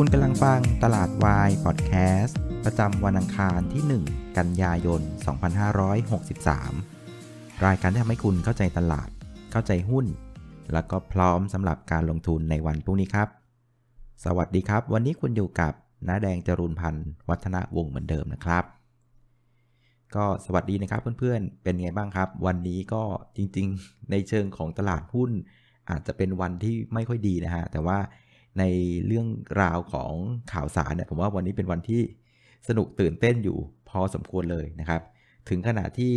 คุณกำลังฟังตลาดวายพอดแคสต์ประจำวันอังคารที่ 1 กันยายน 2563 รายการที่ทำให้คุณเข้าใจตลาด เข้าใจหุ้น แล้วก็พร้อมสำหรับการลงทุนในวันพรุ่งนี้ครับ สวัสดีครับ วันนี้คุณอยู่กับน้าแดงจรูนพันธ์วัฒนวงศ์เหมือนเดิมนะครับ ก็สวัสดีนะครับเพื่อนๆ เป็นไงบ้างครับ วันนี้ก็จริงๆ ในเชิงของตลาดหุ้น อาจจะเป็นวันที่ไม่ค่อยดีนะฮะแต่ว่า ในเรื่องราวของข่าวสารเนี่ยผมว่าวันนี้เป็นวันที่สนุกตื่นเต้นอยู่พอสมควรเลยนะครับ ถึงขนาดที่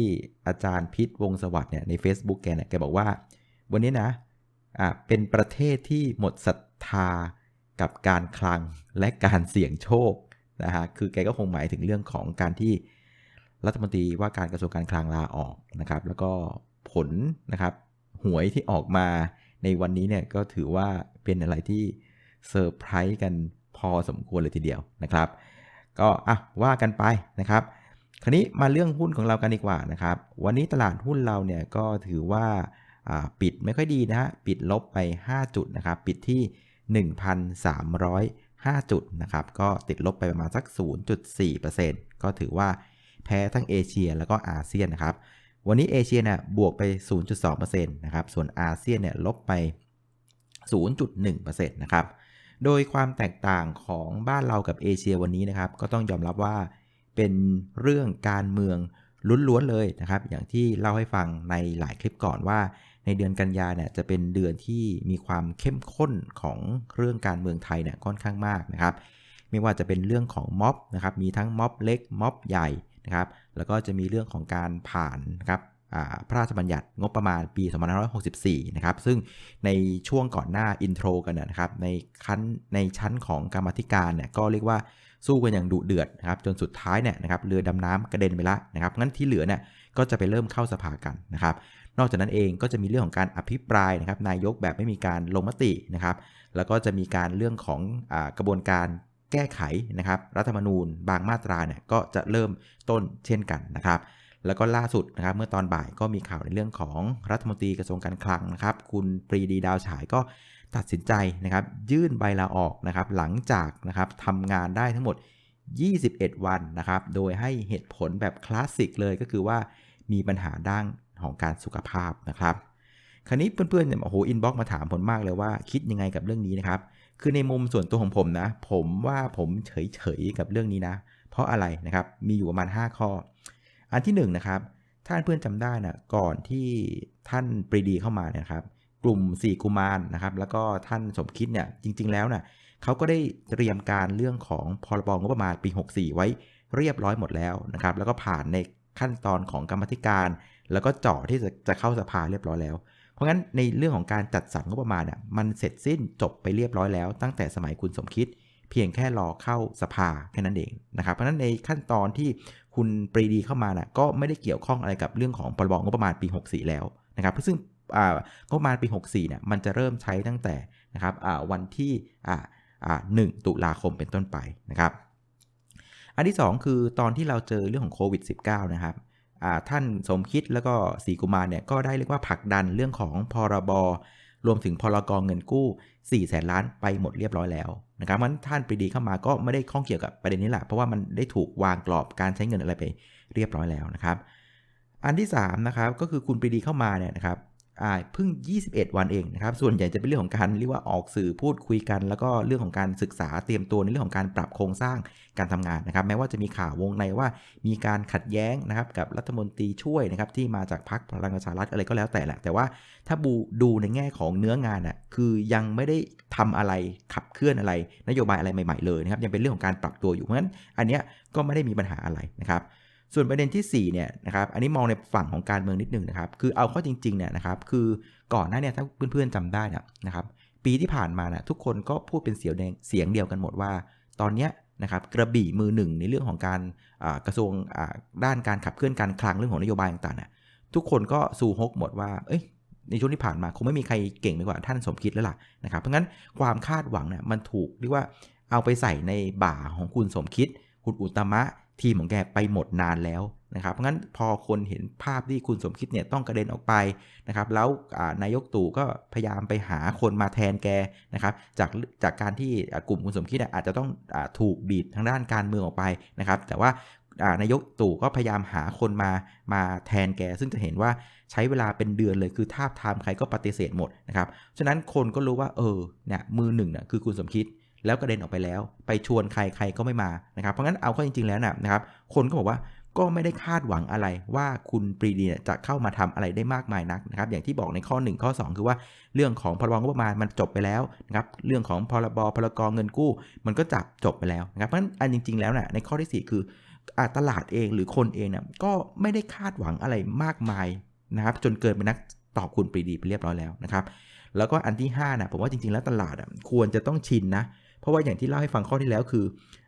อาจารย์พิษวงสวัสด์เนี่ยใน Facebook แกเนี่ยแกบอกว่า วันนี้นะอะเป็นประเทศที่หมดศรัทธากับการคลังและการเสี่ยงโชคนะฮะคือแกก็คงหมายถึงเรื่องของการที่รัฐมนตรีว่าการกระทรวงการคลังลาออกนะครับ แล้วก็ผลนะครับหวยที่ออกมาในวันนี้เนี่ยก็ถือว่าเป็นอะไรที่ เซอร์ไพรส์กันพอสมควรเลยทีเดียวนะครับ ก็อะว่ากันไปนะครับ คราวนี้มาเรื่องหุ้นของเรากันดีกว่านะครับ วันนี้ตลาดหุ้นเราเนี่ยก็ถือว่าปิดไม่ค่อยดีนะฮะปิดลบไป 5 จุดนะครับ ปิดที่ 1,305 จุดนะครับ ก็ติดลบไปประมาณสัก 0.4%ก็ถือว่าแพ้ทั้งเอเชียแล้วก็อาเซียนนะครับ วันนี้เอเชียเนี่ยบวกไป 0.2%นะครับ ส่วนอาเซียนเนี่ยลบไป 0.1%นะครับ โดยความแตกต่างของบ้านเรากับเอเชียวันนี้นะครับ ก็ต้องยอมรับว่าเป็นเรื่องการเมืองล้วนๆเลยนะครับ อย่างที่เล่าให้ฟังในหลายคลิปก่อนว่า ในเดือนกันยาเนี่ยจะเป็นเดือนที่มีความเข้มข้นของเรื่องการเมืองไทยเนี่ยค่อนข้างมากนะครับ ไม่ว่าจะเป็นเรื่องของม็อบนะครับ มีทั้งม็อบเล็กม็อบใหญ่นะครับ แล้วก็จะมีเรื่องของการผ่านนะครับ พระราชบัญญัติงบประมาณปี 2564 นะครับ ซึ่งในช่วงก่อนหน้าอินโทรกันนะครับ ในขั้นในชั้นของกรรมธิการเนี่ยก็เรียกว่าสู้กันอย่างดุเดือดนะครับ จนสุดท้ายเนี่ยนะครับเรือดำน้ำกระเด็นไปละนะครับ งั้นที่เหลือเนี่ยก็จะไปเริ่มเข้าสภากันนะครับ นอกจากนั้นเองก็จะมีเรื่องของการอภิปรายนะครับ นายกแบบไม่มีการลงมตินะครับ แล้วก็จะมีการเรื่องของอกระบวนการแก้ไขนะครับ รัฐธรรมนูญบางมาตราเนี่ยก็จะเริ่มต้นเช่นกันนะครับ แล้วก็ล่าสุดนะครับเมื่อตอนบ่ายก็มีข่าวในเรื่องของรัฐมนตรีกระทรวงการคลังนะครับ คุณปรีดีดาวฉายก็ตัดสินใจนะครับ ยื่นใบลาออกนะครับ หลังจากนะครับทำงานได้ทั้งหมด 21 วันนะครับ โดยให้เหตุผลแบบคลาสสิกเลยก็คือว่ามีปัญหาด้านของการสุขภาพนะครับ คราวนี้เพื่อนๆเนี่ยโอ้โหอินบ็อกมาถามผมมากเลยว่าคิดยังไงกับเรื่องนี้นะครับ คือในมุมส่วนตัวของผมนะ ผมว่าผมเฉยๆกับเรื่องนี้นะ เพราะอะไรนะครับ มีอยู่ประมาณ 5 ข้อ อันที่1นนะครับท่านเพื่อนจำได้นะก่อนที่ท่านปรีดีเข้ามาเนี่ยครับ กลุ่ม 4 กุมารนะครับ แล้วก็ท่านสมคิดเนี่ยจริง ๆ แล้วนะ่ะเขาก็ได้เตรียมการเรื่องของพรบงบประมาณปี 64 ไว้เรียบร้อยหมดแล้วนะครับ แล้วก็ผ่านในขั้นตอนของกรรมธิการ แล้วก็เจาะที่จะจะเข้าสภาเรียบร้อยแล้ว เพราะงั้นในเรื่องของการจัดสรรงบประมาณเนี่ยมันเสร็จสิ้นจบไปเรียบร้อยแล้ว ตั้งแต่สมัยคุณสมคิด เพียงแค่รอเข้าสภาแค่นั้นเองนะครับ เพราะฉะนั้นในขั้นตอนที่ คุณปรีดีเข้ามานะ่ะก็ไม่ได้เกี่ยวข้องอะไรกับเรื่องของพรบงบประมาณปี 64 แล้วนะครับซึ่งงบประมาณปี 64เนี่ยมันจะเริ่มใช้ตั้งแต่นะครับวันที่หนึ่งตุลาคมเป็นต้นไปนะครับ อันที่ 2 คือตอนที่เราเจอเรื่องของโควิด -19 นะครับท่านสมคิดแล้วก็สีกุมารเนี่ยก็ได้เรียกว่าผลักดันเรื่องของพรบรวมถึงพรกองเงินกู้4แสนล้านไปหมดเรียบร้อยแล้ว นะครับมันท่านปรีดีเข้ามาก็ไม่ได้ข้องเกี่ยวกับประเด็นนี้แหละเพราะว่ามันได้ถูกวางกรอบการใช้เงินอะไรไปเรียบร้อยแล้วนะครับ อันที่3นะครับก็คือคุณปรีดีเข้ามาเนี่ยนะครับ เพิ่ง 21 วันเองนะครับ ส่วนใหญ่จะเป็นเรื่องของการเรียกว่าออกสื่อพูดคุยกัน แล้วก็เรื่องของการศึกษาเตรียมตัวในเรื่องของการปรับโครงสร้างการทำงานนะครับ แม้ว่าจะมีข่าววงในว่ามีการขัดแย้งนะครับกับรัฐมนตรีช่วยนะครับที่มาจากพรรคพลังประชารัฐอะไรก็แล้วแต่แหละ แต่ว่าถ้าบูดูในแง่ของเนื้องานอะคือยังไม่ได้ทำอะไรขับเคลื่อนอะไร นโยบายอะไรใหม่ๆเลยนะครับยังเป็นเรื่องของการปรับตัวอยู่เพราะฉะนั้นอันเนี้ยก็ไม่ได้มีปัญหาอะไรนะครับ ส่วนประเด็นที่4เนี่ยนะครับอันนี้มองในฝั่งของการเมืองนิดนึงนะครับคือเอาข้อจริงๆเนี่ยนะครับคือก่อนหน้าเนี่ยถ้าเพื่อนๆจำได้นะครับปีที่ผ่านมานะทุกคนก็พูดเป็นเสียงเสียงเดียวกันหมดว่า ตอนเนี้ยนะครับกระบี่มือหนึ่งในเรื่องของการกระทรวงด้านการขับเคลื่อนการคลังเรื่องของนโยบายต่างๆนะทุกคนก็สู่ฮกหมดว่าเอ้ยในช่วงที่ผ่านมาคงไม่มีใครเก่งไปกว่าท่านสมคิดแล้วล่ะนะครับเพราะงั้นความคาดหวังเนี่ยมันถูกเรียกว่าเอาไปใส่ในบ่าของคุณสมคิด คุณอุตมะ ทีมของแกไปหมดนานแล้วนะครับเพราะงั้นพอคนเห็นภาพที่คุณสมคิดเนี่ยต้องกระเด็นออกไปนะครับแล้วนายกตู่ก็พยายามไปหาคนมาแทนแกนะครับจากจากการที่กลุ่มคุณสมคิดอาจจะต้องอถูกบีบทางด้านการเมืองออกไปนะครับแต่ว่านายกตู่ก็พยายามหาคนมามาแทนแก ซึ่งจะเห็นว่าใช้เวลาเป็นเดือนเลยคือทาบทามใครก็ปฏิเสธหมดนะครับฉะนั้นคนก็รู้ว่าเออเนี่ยมือหนึ่งน่ะคือคุณสมคิด แล้วกระเด็นออกไปแล้ว ไปชวนใครใครก็ไม่มานะครับ เพราะงั้นเอาเข้าจริง ๆแล้วนะครับ คนก็บอกว่าก็ไม่ได้คาดหวังอะไรว่าคุณปรีดีจะเข้ามาทำอะไรได้มากมายนักนะครับ อย่างที่บอกในข้อ 1 ข้อ 2 คือว่าเรื่องของพรบงบประมาณมันจบไปแล้วนะครับ เรื่องของพรบพรกรเงินกู้ มันก็จับจบไปแล้วนะครับ เพราะฉะนั้นอันจริง ๆแล้วนะในข้อที่ 4 คือตลาดเองหรือคนเองนี่ยก็ไม่ได้คาดหวังอะไรมากมายนะครับ จนเกินไปนักต่อคุณปรีดีไปเรียบร้อยแล้วนะครับ แล้วก็อันที่5นะผมว่าจริง ๆแล้วตลาดควรจะต้องชินนะ เพราะว่าอย่างที่เล่าให้ฟังข้อที่แล้วคือ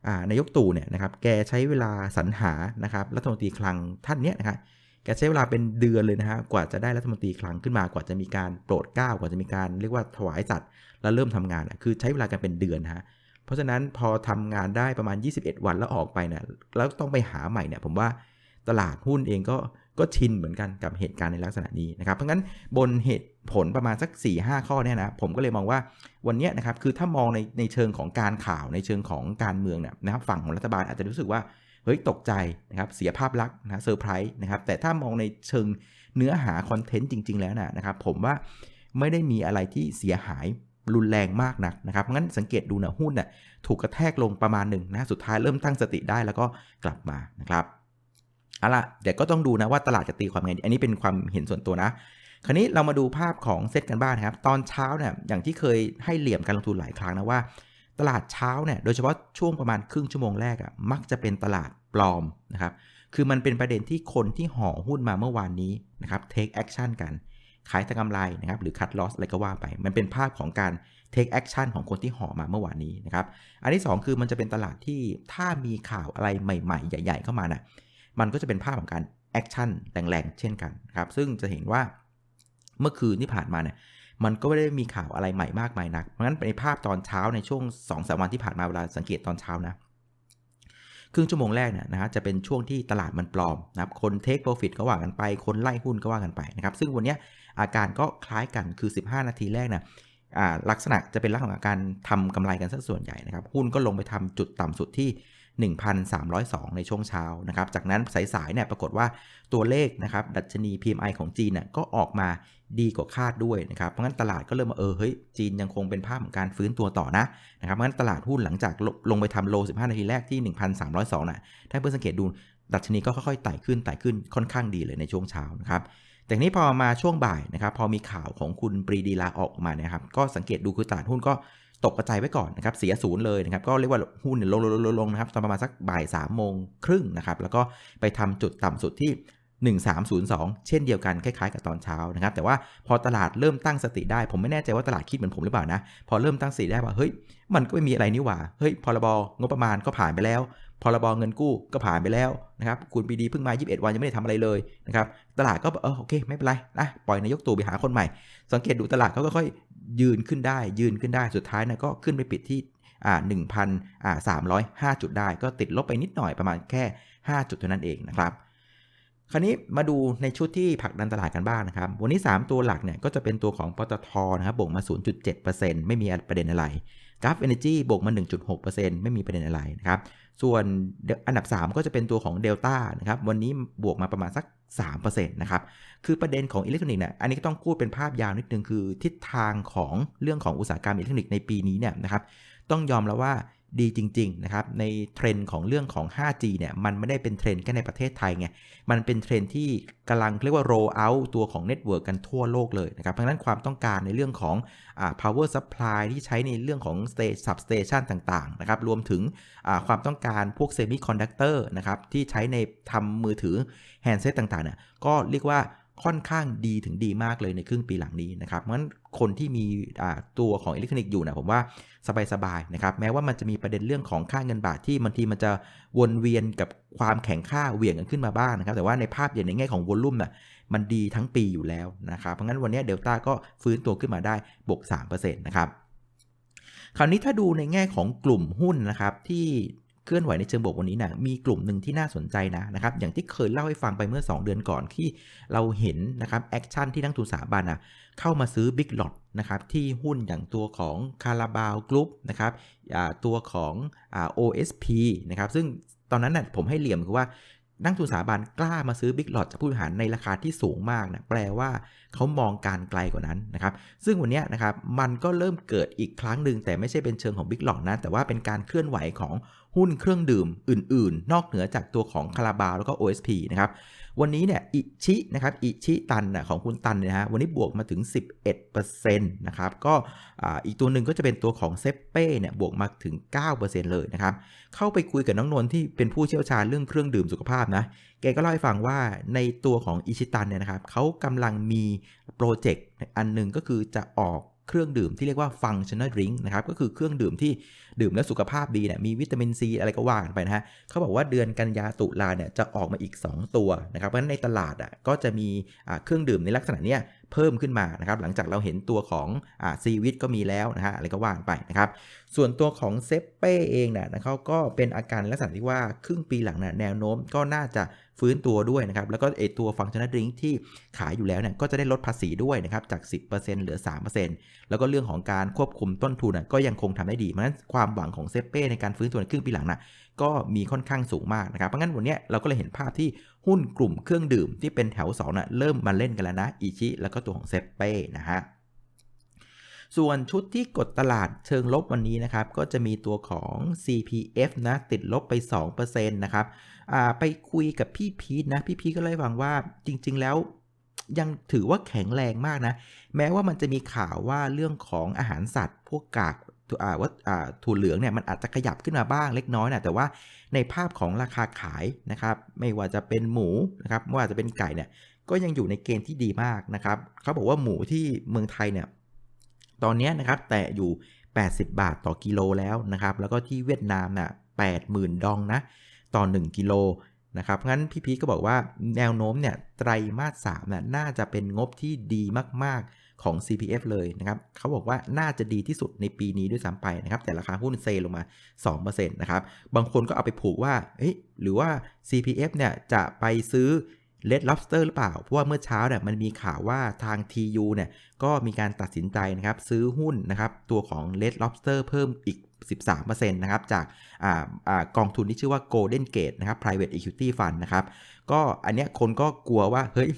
อนายกตู่เนี่ยนะครับแกใช้เวลาสรรหานะครับรัฐมนตรีคลังท่านเนี้ยนะครับแกใช้เวลาเป็นเดือนเลยนะฮะกว่าจะได้รัฐมนตรีคลังขึ้นมากว่าจะมีการโปรดเกล้ากว่าจะมีการเรียกว่าถวายสัตว์แล้วเริ่มทำงานคือใช้เวลากันเป็นเดือนฮะเพราะฉะนั้นพอทำงานได้ประมาณ 21 วันแล้วออกไปเนี่ยแล้วต้องไปหาใหม่เนี่ยผมว่าตลาดหุ้นเองก็ ก็ชินเหมือนกันกับเหตุการณ์ในลักษณะนี้นะครับ เพราะงั้นบนเหตุผลประมาณสัก4ีหข้อเนี่ยนะผมก็เลยมองว่าวันนี้นะครับคือถ้ามองในในเชิงของการข่าวในเชิงของการเมืองเนี่ยนะครับฝั่งของรัฐบาลอาจจะรู้สึกว่าเฮ้ยตกใจนะครับเสียภาพลักษณ์นะเซอร์ไพรส์นะครับแต่ถ้ามองในเชิงเนื้อหาคอนเทนต์จริง ๆ แล้วนะครับผมว่าไม่ได้มีอะไรที่เสียหายรุนแรงมากนักนะครับงั้นสังเกตดูนะหุ้นน่ะถูกกระแทกลงประมาณหนึ่งนะสุดท้ายเริ่มตั้งสติได้แล้วก็กลับมานะครับ เอาล่ะเดี๋ยวก็ต้องดูนะว่าตลาดจะตีความไง อันนี้เป็นความเห็นส่วนตัวนะ คราวนี้เรามาดูภาพของเซตกันบ้างนะครับ ตอนเช้าเนี่ยอย่างที่เคยให้เหลี่ยมการลงทุนหลายครั้งนะว่า ตลาดเช้าเนี่ยโดยเฉพาะช่วงประมาณครึ่งชั่วโมงแรกอะ่ะมักจะเป็นตลาดปลอมนะครับคือมันเป็นประเด็นที่คนที่ห่อหุ้นมาเมื่อวานนี้นะครับ take action กันขายตะกำไรนะครับหรือ cut loss อะไรก็ว่าไป มันเป็นภาพของการ take action ของคนที่ห่อมาเมื่อวานนี้นะครับ อันที่ 2 คือมันจะเป็นตลาดที่ถ้ามีข่าวอะไรใหม่ ๆ ใหญ่ ๆ เข้ามานะ่ะ มันก็จะเป็นภาพของการแอคชั่นแรงๆ เช่นกันครับ ซึ่งจะเห็นว่าเมื่อคืนที่ผ่านมาเนี่ย มันก็ไม่ได้มีข่าวอะไรใหม่มากมายนัก เพราะฉะนั้นในภาพตอนเช้าในช่วง2อสวันที่ผ่านมาเวลาสังเกตตอนเช้านะ ครึ่งชั่วโมงแรกเนี่ยนะฮะจะเป็นช่วงที่ตลาดมันปลอมนะครับคนเทคโปรฟิตก็ว่ากันไป คนไล่หุ้นก็ว่ากันไปนะครับ ซึ่งวันนี้อาการก็คล้ายกันคือ 15 นาทีแรกนะลักษณะจะเป็นลักษณะการทำกำไรกันซะส่วนใหญ่นะครับ หุ้นก็ลงไปทำจุดต่ำสุดที่ 1,302 ในช่วงเช้านะครับ จากนั้นสายๆเนี่ยปรากฏว่าตัวเลขนะครับดัชนี PMI ของจีนน่ยก็ออกมาดีกว่าคาดด้วยนะครับ เพราะงั้นตลาดก็เริ่มมาเออเฮ้ยจีนยังคงเป็นภาพของการฟื้นตัวต่อนะนะครับเพราะงั้นตลาดหุ้นหลังจากลงไปทำโล 15 นาทีแรกที่ 1,302นะถ้าเพื่อนสังเกตดูดัชนีก็ค่อยๆไต่ขึ้นไต่ขึ้นค่อนข้างดีเลยในช่วงเช้านะครับแต่นี้พอมาช่วงบ่ายนะครับพอมีข่าวของคุณปรีดีลาออกมาเนี่ยครับก็สังเกตดูคือตลาดหุ้นก็ ตกกระจายไว้ก่อนนะครับเสียศูนย์เลยนะครับก็เรียกว่าหุ้นลงลงลงนะครับประมาณสักบ่าย3ามโมงครึ่งนะครับแล้วก็ไปทำจุดต่ำสุดที่ 1302 เช่นเดียวกันคล้ายๆกับตอนเช้านะครับแต่ว่าพอตลาดเริ่มตั้งสติได้ ผมไม่แน่ใจว่าตลาดคิดเหมือนผมหรือเปล่านะพอเริ่มตั้งสติได้ว่าเฮ้ยมันก็ไม่มีอะไรนี่หว่าเฮ้ยพรบงบประมาณก็ผ่านไปแล้ว พรบเงินกู้ก็ผ่านไปแล้วนะครับ คุณปีดีเพิ่งมา 21 วันยังไม่ได้ทำอะไรเลยนะครับ ตลาดก็เออโอเค ไม่เป็นไรนะปล่อยนายกตู่ไปหาคนใหม่ สังเกตดูตลาดเขาก็ค่อยยืนขึ้นได้ ยืนขึ้นได้สุดท้ายนะก็ขึ้นไปปิดที่อ่าหนึ่งพันอ่าสามร้อยห้าจุดได้ ก็ติดลบไปนิดหน่อยประมาณแค่ 5 จุดเท่านั้นเองนะครับคราวนี้มาดูในชุดที่ผักดันตลาดกันบ้างนะครับ วันนี้ 3 ตัวหลักเนี่ยก็จะเป็นตัวของปตทนะครับบวกมา 0.7%ไม่มีประเด็นอะไรกราฟเอเนจีบวกมา 1.6%ไม่มีประเด็นอะไรนะครับ ส่วนอันดับ 3 ก็จะเป็นตัวของเดลต้านะครับ วันนี้บวกมาประมาณสัก 3%นะครับ คือประเด็นของอิเล็กทรอนิกส์เนี่ย อันนี้ก็ต้องพูดเป็นภาพยาวนิดนึง คือทิศทางของเรื่องของอุตสาหกรรมอิเล็กทรอนิกส์ในปีนี้เนี่ยนะครับ ต้องยอมแล้วว่า ดีจริงๆนะครับในเทรนด์ของเรื่องของ 5G เนี่ยมันไม่ได้เป็นเทรนด์แค่ในประเทศไทยไง มันเป็นเทรนด์ที่กำลังเรียกว่า roll out ตัวของเน็ตเวิร์กกันทั่วโลกเลยนะครับเพราะฉะนั้นความต้องการในเรื่องของอ power supply ที่ใช้ในเรื่องของ substation ต่างๆนะครับรวมถึงความต้องการพวก semiconductor นะครับที่ใช้ในทำมือถือ handset ต่างๆเนี่ยก็เรียกว่า ค่อนข้างดีถึงดีมากเลยในครึ่งปีหลังนี้นะครับเพราะฉะนั้นคนที่มีตัวของอิเล็กทรอนิกส์อยู่นะผมว่าสบายๆนะครับแม้ว่ามันจะมีประเด็นเรื่องของค่าเงินบาทที่บางทีมันจะวนเวียนกับความแข็งค่าเหวี่ยงกันขึ้นมาบ้างนะครับแต่ว่าในภาพใหญ่ในแง่ของวอลลุ่มน่ะมันดีทั้งปีอยู่แล้วนะครับเพราะงั้นวันนี้เดลต้าก็ฟื้นตัวขึ้นมาได้บวก3%นะครับคราวนี้ถ้าดูในแง่ของกลุ่มหุ้นนะครับที่ ลื่อนไหวในเชิงบวกวันนี้นะมีกลุ่มหนึ่งที่น่าสนใจนะนะครับอย่างที่เคยเล่าให้ฟังไปเมื่อ 2 เดือนก่อนที่เราเห็นนะครับแอคชั่นที่นักทุนสถาบันนะเข้ามาซื้อ Big Lot นะครับที่หุ้นอย่างตัวของคาราบาวกรุ๊ปนะครับตัวของอ OSP นะครับซึ่งตอนนั้นนะ่ะผมให้เหลี่ยมคือว่านักทุนสถาบันกล้ามาซื้อบิ๊กหลอดจากผู้บริหารในราคาที่สูงมากนะแปลว่า เขามองการไกลกว่านั้นนะครับซึ่งวันนี้นะครับมันก็เริ่มเกิดอีกครั้งหนึ่งแต่ไม่ใช่เป็นเชิงของบิ๊กหลอดนะแต่ว่าเป็นการเคลื่อนไหวของหุ้นเครื่องดื่มอื่น ๆ นอกเหนือจากตัวของคาราบาวแล้วก็ OSP นะครับวันนี้เนี่ยอิชินะครับอิชิตันนะของคุณตันเนี่ยฮะวันนี้บวกมาถึง 11%นะครับก็อีกตัวหนึ่งก็จะเป็นตัวของเซเป้เนี่ยบวกมาถึง 9%เลยนะครับเข้าไปคุยกับน้องนนที่เป็นผู้เชี่ยวชาญเรื่องเครื่องดื่มสุขภาพนะ แกก็เล่าให้ฟังว่าในตัวของอิชิตันเนี่ยนะครับเขากำลังมีโปรเจกต์อันหนึ่งก็คือจะออกเครื่องดื่มที่เรียกว่า functional drink นะครับ ก็คือเครื่องดื่มที่ดื่มแล้วสุขภาพดีเนี่ยมีวิตามินซีอะไรก็ว่ากันไปนะฮะเขาบอกว่าเดือนกันยาตุลาเนี่ยจะออกมาอีก 2 ตัวนะครับ เพราะฉะนั้นในตลาดอะก็จะมีเครื่องดื่มในลักษณะเนี้ยเพิ่มขึ้นมานะครับ หลังจากเราเห็นตัวของซีวิตก็มีแล้วนะฮะอะไรก็ว่านไปนะครับ ส่วนตัวของเซเป้เองเนี่ยนะเขาก็เป็นอาการลักษณะที่ว่าครึ่งปีหลังเนี่ยแนวโน้มก็น่าจะ ฟื้นตัวด้วยนะครับ แล้วก็ไอตัวฟังชันดริงที่ขายอยู่แล้วเนี่ยก็จะได้ลดภาษีด้วยนะครับจาก 10%เหลือ 3%แล้วก็เรื่องของการควบคุมต้นทุนก็ยังคงทำได้ดีเพราะฉะนั้นความหวังของเซเป้ในการฟื้นตัวในครึ่งปีหลังนะก็มีค่อนข้างสูงมากนะครับเพราะงั้นวันนี้เราก็เลยเห็นภาพที่หุ้นกลุ่มเครื่องดื่มที่เป็นแถว2นะเริ่มมาเล่นกันแล้วนะอิชิแล้วก็ตัวของเซเป้นะฮะ ส่วนชุดที่กดตลาดเชิงลบวันนี้นะครับ ก็จะมีตัวของ CPF นะ ติดลบไป 2%นะครับไปคุยกับพี่พีทนะ พี่พีทก็เลยฟังว่าจริง ๆ แล้วยังถือว่าแข็งแรงมากนะ แม้ว่ามันจะมีข่าวว่าเรื่องของอาหารสัตว์ พวกกากว่าถั่วเหลืองเนี่ยมันอาจจะขยับขึ้นมาบ้างเล็กน้อยนะแต่ว่าในภาพของราคาขายนะครับ ไม่ว่าจะเป็นหมูนะครับไม่ว่าจะเป็นไก่เนี่ยก็ยังอยู่ในเกณฑ์ที่ดีมากนะครับเขาบอกว่าหมูที่เมืองไทยเนี่ย ตอนนี้นะครับแต่อยู่ 80 บาทต่อกิโลแล้วนะครับ แล้วก็ที่เวียดนามน่ะ80,000 ดองนะ ต่อ 1 กิโลนะครับ งั้นพี่พีก็บอกว่าแนวโน้มเนี่ยไตรมาส3น่ะน่าจะเป็นงบที่ดีมากๆของ CPF เลยนะครับ เขาบอกว่าน่าจะดีที่สุดในปีนี้ด้วยซ้ำไปนะครับ แต่ราคาหุ้นเซลงมา 2%นะครับ บางคนก็เอาไปผูกว่าเฮ้ยหรือว่า CPF เนี่ยจะไปซื้อ Red Lobster หรือเปล่า เพราะว่าเมื่อเช้าเนี่ยมันมีข่าวว่าทาง TU เนี่ยก็มีการตัดสินใจนะครับซื้อหุ้นนะครับตัวของ Red Lobster เพิ่มอีก 13%นะครับจากอกองทุนที่ชื่อว่า Golden Gate นะครับ Private Equity Fund นะครับก็อันเนี้ยคนก็กลัวว่าเฮ้ย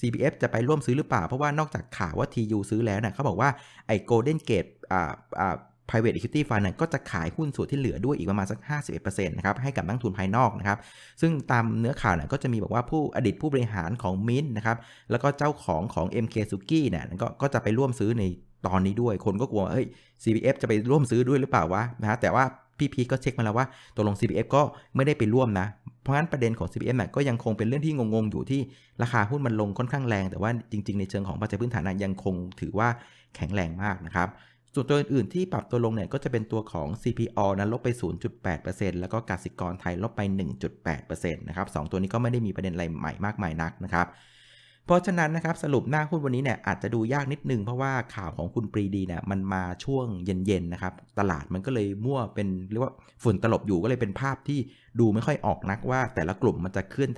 CPF จะไปร่วมซื้อหรือเปล่า เพราะว่านอกจากข่าวว่า TU ซื้อแล้วเนี่ยเขาบอกว่าไอ้ Golden Gate อ่าอ่า private equity fund ก็จะขายหุ้นส่วนที่เหลือด้วยอีกประมาณสัก 51%นะครับให้กับนักทุนภายนอกนะครับ ซึ่งตามเนื้อข่าวเนี่ยก็จะมีบอกว่าผู้อดีตผู้บริหารของมินนะครับ แล้วก็เจ้าของของ MK s u k i เนี่ยก็ก็จะไปร่วมซื้อในตอนนี้ด้วย คนก็กลัวเฮ้ย CPF จะไปร่วมซื้อด้วยหรือเปล่าวะนะฮะแต่ว่าพี่พีก็เช็คมาแล้วว่าตัวลง CPF ก็ไม่ได้ไปร่วมนะ เพราะฉะนั้นประเด็นของ CPF ก็ยังคงเป็นเรื่องที่งงๆ อยู่ที่ราคาหุ้นมันลงค่อนข้างแรง แต่ว่าจริงๆ ในเชิงของปัจจัยพื้นฐานยังคงถือว่าแข็งแรงมากนะครับ ส่วนตัวอื่นๆที่ปรับตัวลงเนี่ยก็จะเป็นตัวของ CPO นั้นลบไป 0.8%แล้วก็กสิกรไทยลบไป 1.8%นะครับสตัวนี้ก็ไม่ได้มีประเด็นอะไรใหม่มากมายนักนะครับเพราะฉะนั้นนะครับสรุปหน้าหุ้นวันนี้เนี่ยอาจจะดูยากนิดนึงเพราะว่าข่าวของคุณปรีดีเนี่ยมันมาช่วงเย็นๆนะครับตลาดมันก็เลยมั่วเป็นเรียกว่าฝุ่นตลบอยู่ก็เลยเป็นภาพที่ดูไม่ค่อยออกนักว่าแต่ละกลุ่มมันจะเคลื่อน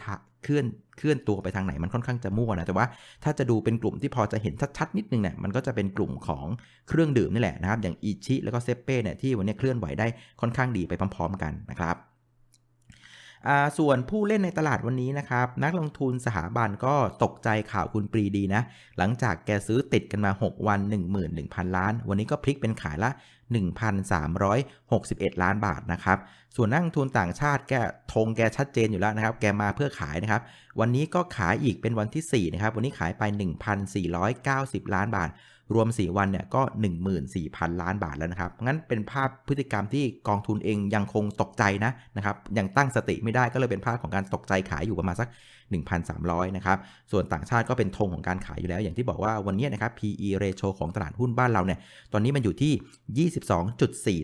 เคลื่อนเคลื่อนตัวไปทางไหนมันค่อนข้างจะมั่วนะแต่ว่าถ้าจะดูเป็นกลุ่มที่พอจะเห็นชัดๆนิดนึงเนี่ยมันก็จะเป็นกลุ่มของเครื่องดื่มนี่แหละนะครับ อย่างอิชิแล้วก็เซเป้เนี่ยที่วันนี้เคลื่อนไหวได้ค่อนข้างดีไปพร้อม ๆ กันนะครับ ส่วนผู้เล่นในตลาดวันนี้นะครับ นักลงทุนสถาบันก็ตกใจข่าวคุณปรีดีนะ หลังจากแกซื้อติดกันมา 6 วัน 11,000 ล้าน วันนี้ก็พลิกเป็นขายละ 1,361 ล้านบาทนะครับ ส่วนนักลงทุนต่างชาติแกธงแกชัดเจนอยู่แล้วนะครับ แกมาเพื่อขายนะครับ วันนี้ก็ขายอีกเป็นวันที่4นะครับ วันนี้ขายไป 1,490 ล้านบาท รวม 4 วันเนี่ยก็ 14,000 ล้านบาทแล้วนะครับ งั้นเป็นภาพพฤติกรรมที่กองทุนเองยังคงตกใจนะนะครับยังตั้งสติไม่ได้ก็เลยเป็นภาพของการตกใจขายอยู่ประมาณสัก 1,300 นะครับ ส่วนต่างชาติก็เป็นธงของการขายอยู่แล้ว อย่างที่บอกว่าวันนี้นะครับ PE ratio ของตลาดหุ้นบ้านเราเนี่ย ตอนนี้มันอยู่ที่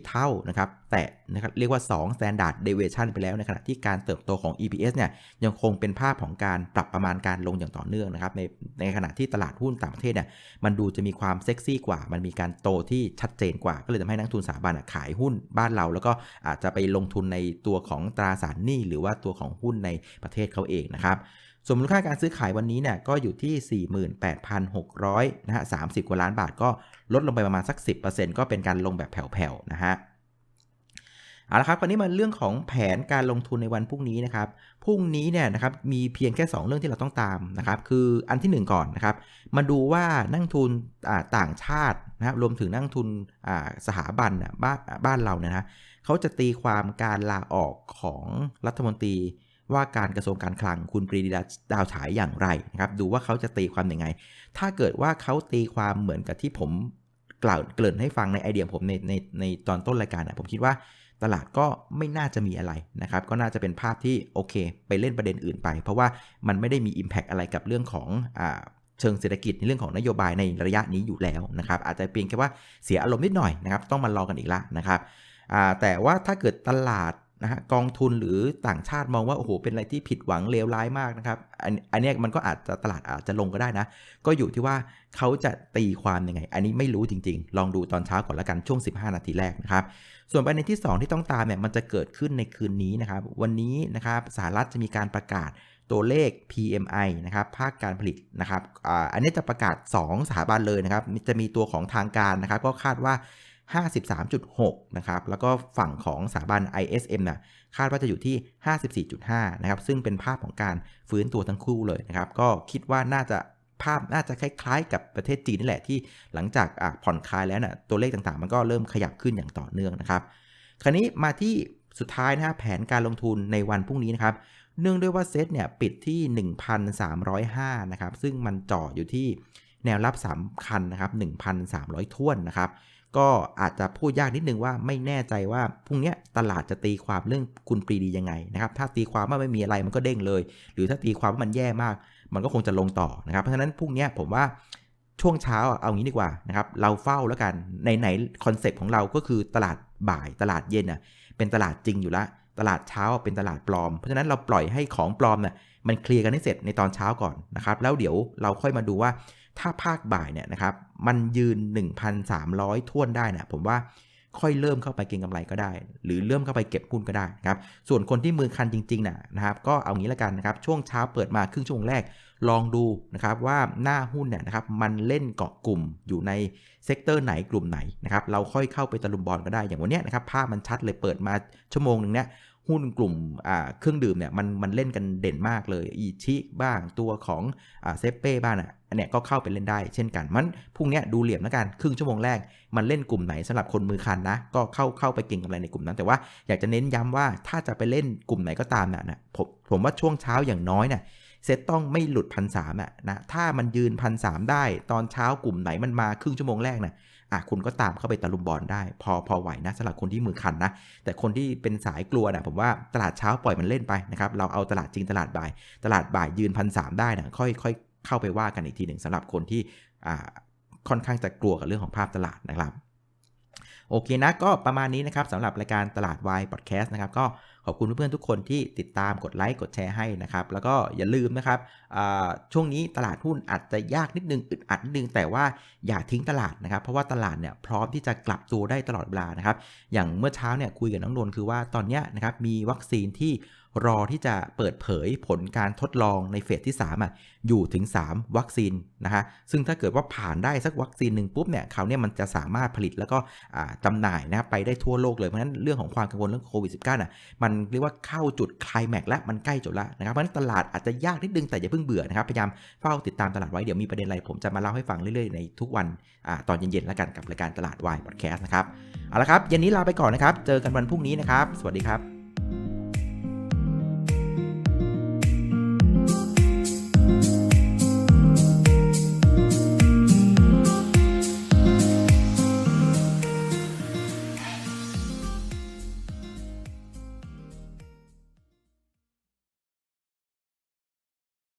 22.4 เท่านะครับ แต่นะครับเรียกว่า 2 standard deviation ไปแล้วในขณะที่การเติบโตของ EPS เนี่ยยังคงเป็นภาพของการปรับประมาณการลงอย่างต่อเนื่องนะครับในในขณะที่ตลาดหุ้นต่างประเทศเนี่ยมันดูจะมีความเซ็กซี่กว่า มันมีการโตที่ชัดเจนกว่า ก็เลยทำให้นักทุนสถาบันขายหุ้นบ้านเรา แล้วก็อาจจะไปลงทุนในตัวของตราสารหนี้หรือว่าตัวของหุ้นในประเทศเขาเองนะครับ ส่วนมูลค่าการซื้อขายวันนี้เนี่ยก็อยู่ที่ 48,600นะฮะ30 กว่าล้านบาทก็ลดลงไปประมาณสัก 10%ก็เป็นการลงแบบแผ่วๆนะฮะเอาละครับคราวนี้มาเรื่องของแผนการลงทุนในวันพรุ่งนี้นะครับพรุ่งนี้เนี่ยนะครับมีเพียงแค่ 2 เรื่องที่เราต้องตามนะครับคืออันที่ 1 ก่อนนะครับมาดูว่านักทุนต่างชาตินะครับรวมถึงนักทุนสถาบันบ้านบ้านเราเนี่ยนะเขาจะตีความการลาออกของรัฐมนตรี ว่าการกระทรวงการคลังคุณปรีดีดาวฉายอย่างไรนะครับดูว่าเขาจะตีความยังไง ถ้าเกิดว่าเขาตีความเหมือนกับที่ผมกล่าวเกริ่นให้ฟังในไอเดียผมในในในตอนต้นรายการนะผมคิดว่าตลาดก็ไม่น่าจะมีอะไรนะครับ ก็น่าจะเป็นภาพที่โอเค ไปเล่นประเด็นอื่นไป เพราะว่ามันไม่ได้มี Impact อะไรกับเรื่องของอเชิงเศรษฐกิจในเรื่องของนโยบายในระยะนี้อยู่แล้วนะครับ อาจจะเพียงแค่ว่าเสียอารมณ์นิดหน่อยนะครับ ต้องมารอกันอีกละนะครับแต่ว่าถ้าเกิดตลาด นะฮะกองทุนหรือต่างชาติมองว่าโอ้โหเป็นอะไรที่ผิดหวังเลวร้ายมากนะครับอันอันนี้มันก็อาจจะตลาดอาจจะลงก็ได้นะ ก็อยู่ที่ว่าเขาจะตีความยังไง อันนี้ไม่รู้จริง ๆ ลองดูตอนเช้าก่อนละกันช่วง 15 นาทีแรกนะครับ ส่วนประเด็นที่ 2 ที่ต้องตามเนี่ยมันจะเกิดขึ้นในคืนนี้นะครับ วันนี้นะครับสหรัฐจะมีการประกาศตัวเลข PMI นะครับภาคการผลิตนะครับอันนี้จะประกาศ 2 สถาบันเลยนะครับ จะมีตัวของทางการนะครับ ก็คาดว่า 53.6 นะครับ แล้วก็ฝั่งของสถาบัน ISM นะคาดว่าจะอยู่ที่ 54.5 นะครับ ซึ่งเป็นภาพของการฟื้นตัวทั้งคู่เลยนะครับ ก็คิดว่าน่าจะภาพน่าจะคล้ายๆ กับประเทศจีนนี่แหละที่หลังจากผ่อนคลายแล้วนะ่ะตัวเลขต่างๆ มันก็เริ่มขยับขึ้นอย่างต่อเนื่องนะครับ คราวนี้มาที่สุดท้ายนะฮะแผนการลงทุนในวันพรุ่งนี้นะครับ เนื่องด้วยว่าเซตเนี่ยปิดที่ 1,305 นะครับ ซึ่งมันจ่ออยู่ที่แนวรับสำคัญนะครับ 1,300ท้วนนะครับ ก็อาจจะพูดยากนิดนึงว่าไม่แน่ใจว่าพรุ่งนี้ตลาดจะตีความเรื่องคุณปรีดียังไงนะครับ ถ้าตีความว่าไม่มีอะไรมันก็เด้งเลย หรือถ้าตีความว่ามันแย่มาก มันก็คงจะลงต่อนะครับ เพราะฉะนั้นพรุ่งนี้ผมว่าช่วงเช้าเอางี้ดีกว่านะครับเราเฝ้าแล้วกันในไหนคอนเซ็ปต์ของเราก็คือตลาดบ่ายตลาดเย็นอะเป็นตลาดจริงอยู่ล้วตลาดเช้าเป็นตลาดปลอม เพราะฉะนั้นเราปล่อยให้ของปลอมเนี่ยมันเคลียร์กันให้เสร็จในตอนเช้าก่อนนะครับ แล้วเดี๋ยวเราค่อยมาดูว่า ถ้าภาคบ่ายเนี่ยนะครับมันยืน 1,300ท่วนได้นะผมว่าค่อยเริ่มเข้าไปเก็งกำไรก็ได้ หรือเริ่มเข้าไปเก็บหุ้นก็ได้ครับส่วนคนที่มือคันจริงๆนะนะครับก็เอางี้ละกันนะครับช่วงเช้าเปิดมาครึ่งชั่วโมงแรกลองดูนะครับว่าหน้าหุ้นเนี่ยนะครับมันเล่นเกาะกลุ่มอยู่ในเซกเตอร์ไหนกลุ่มไหนนะครับเราค่อยเข้าไปตะลุมบอลก็ได้อย่างวันนี้นะครับภาพมันชัดเลยเปิดมาชั่วโมงหนึ่งเนี่ยหุ้นกลุ่มเครื่องดื่มเนี่ยมันมันเล่นกันเด่นมากเลยอีชิบ้างตัวของเซเป้บ้างอะ อันเนี้ยก็เข้าไปเล่นได้เช่นกันมันพรุ่งนี้ดูเหลี่ยมแล้วกันครึ่งชั่วโมงแรกมันเล่นกลุ่มไหนสำหรับคนมือคันนะ ก็เข้าเข้าไปเก่งกำไรในกลุ่มนั้น แต่ว่าอยากจะเน้นย้ำว่าถ้าจะไปเล่นกลุ่มไหนก็ตามนะนะผมผมว่าช่วงเช้าอย่างน้อยเนี่ยเซตต้องไม่หลุดพันสามอะนะถ้ามันยืนพันสามได้ ตอนเช้ากลุ่มไหนมันมาครึ่งชั่วโมงแรกนะอะคุณก็ตามเข้าไปตะลุมบอลได้ พอพอไหวนะสำหรับคนที่มือคันนะ แต่คนที่เป็นสายกลัวนะผมว่าตลาดเช้าปล่อยมันเล่นไปนะครับ เราเอาตลาดจริงตลาดบ่าย ตลาดบ่ายยืนพันสามได้นะค่อยค่อย เข้าไปว่ากันอีกทีหนึ่งสำหรับคนที่ค่อนข้างจะกลัวกับเรื่องของภาพตลาดนะครับ โอเคนะก็ประมาณนี้นะครับสำหรับรายการตลาดวายพอดแคสต์นะครับก็ขอบคุณเพื่อนๆทุกคนที่ติดตามกดไลค์กดแชร์ให้นะครับ แล้วก็อย่าลืมนะครับช่วงนี้ตลาดหุ้นอาจจะยากนิดนึงอึดอัดนิดนึงแต่ว่าอย่าทิ้งตลาดนะครับ เพราะว่าตลาดเนี่ยพร้อมที่จะกลับตัวได้ตลอดเวลานะครับ อย่างเมื่อเช้าเนี่ยคุยกับน้องนนท์คือว่าตอนนี้นะครับมีวัคซีนที่ รอที่จะเปิดเผยผลการทดลองในเฟสที่3อะอยู่ถึง 3 วัคซีนนะฮะซึ่งถ้าเกิดว่าผ่านได้สักวัคซีนหนึ่งปุ๊บเนี่ยคราวนี้มันจะสามารถผลิตแล้วก็จำหน่ายนะไปได้ทั่วโลกเลย เพราะฉะนั้นเรื่องของความกังวลเรื่องโควิด -19 น่ะมันเรียกว่าเข้าจุดคลายแม็กแล้วมันใกล้จบแล้วนะครับเพราะฉะนั้นตลาดอาจจะยากนิดนึงแต่อย่าเพิ่งเบื่อนะครับพยายามเฝ้าติดตามตลาดไว้เดี๋ยวมีประเด็นอะไรผมจะมาเล่าให้ฟังเรื่อยๆในทุกวันอตอนเย็นๆแล้วกันกับรายการตลาดวายพอดแคสต์นะครับเอาละครับเย็นนี้ลาไปก่อนนะครับเจอกันวันพรุ่งนี้นะครับ สวัสดีครับ